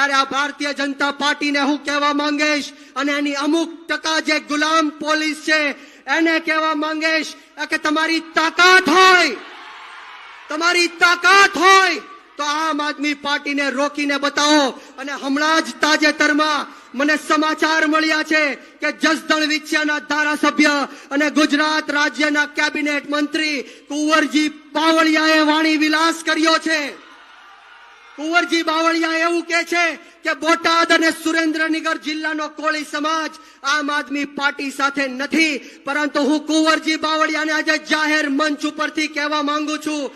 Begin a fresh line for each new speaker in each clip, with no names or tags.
ત્યારે આ ભારતીય જનતા પાર્ટીને હું કહેવા માંગીશ અને એની અમુક ટકા જે ગુલામ પોલીસ છે, એને કહેવા માંગીશ કે તમારી તાકાત હોય, તમારી તાકાત હોય, તો આમ આદમી પાર્ટીને રોકીને બતાવો. અને હમણાં જ તાજેતરમાં મને સમાચાર મળ્યા છે કે જસદણ વિછિયાના ધારાસભ્ય અને ગુજરાત રાજ્યના કેબિનેટ મંત્રી કુંવરજી પાવળિયાએ વાણી વિલાસ કર્યો છે. કુંવરજી બાવળિયા એવું કે છે કે બોટાદ અને સુરેન્દ્રનગર જિલ્લાનો કોળી સમાજ આમ આદમી પાર્ટી સાથે નથી. પરંતુ હું કુંવરજી બાવળિયાને આજે જાહેર મંચ ઉપરથી કહેવા માંગુ છું.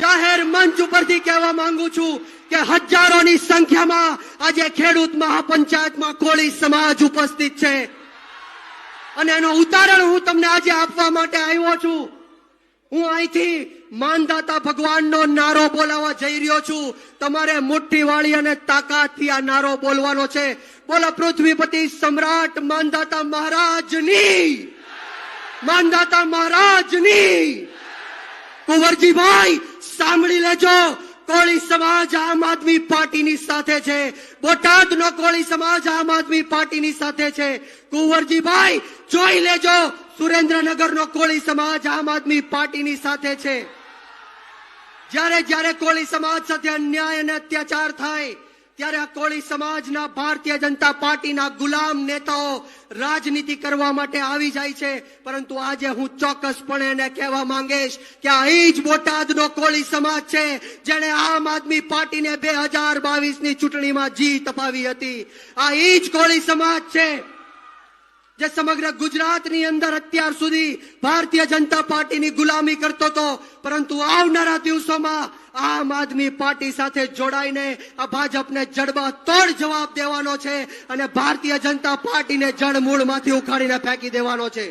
જાહેર મંચ ઉપરથી કહેવા માંગુ છું કે હજારોની સંખ્યામાં આજે ખેડૂત મહાપંચાયતમાં કોળી સમાજ ઉપસ્થિત છે. અને એનો ઉદાહરણ હું તમને આજે આપવા માટે આવ્યો છું. હું અહીંથી માનદાતા ભગવાનનો નારો બોલાવવા જઈ રહ્યો છું. તમારે મુઠ્ઠી વાળી અને તાકાતથી આ નારો બોલવાનો છે. બોલો, પૃથ્વીપતિ સમ્રાટ માનદાતા મહારાજની. માનદાતા મહારાજની. કુંવરજીભાઈ, સાંભળી લેજો. કોળી સમાજ આમ આદમી પાર્ટીની સાથે છે. બોટાદનો કોળી સમાજ આમ આદમી પાર્ટીની સાથે છે. કુંવરજીભાઈ, જોઈ લેજો. સુરેન્દ્રનગરનો કોળી સમાજ આમ આદમી પાર્ટીની સાથે છે. જ્યારે જ્યારે કોળી સમાજ સાથે અન્યાય અને અત્યાચાર થાય, ત્યારે આ કોળી સમાજના ભારતીય જનતા પાર્ટીના ગુલામ નેતાઓ રાજનીતિ કરવા માટે આવી જાય છે. પરંતુ આજે હું ચોક્કસપણે એને કહેવા માંગીશ કે અહીં જ બોટાદનો કોળી સમાજ છે, જેણે આમ આદમી પાર્ટીને બે હજાર બાવીસની ચૂંટણીમાં જીત અપાવી હતી. આ ઈ જ કોળી સમાજ છે. જે સમગ્ર ગુજરાતની અંદર અત્યાર સુધી ભારતીય જનતા પાર્ટીની ગુલામી કરતો હતો, પરંતુ આવનારા દિવસોમાં આમ આદમી પાર્ટી સાથે જોડાઈને આ ભાજપને જડબા તોડ જવાબ દેવાનો છે અને ભારતીય જનતા પાર્ટીને જળ મૂળમાંથી ઉખાડીને ફેંકી દેવાનો છે.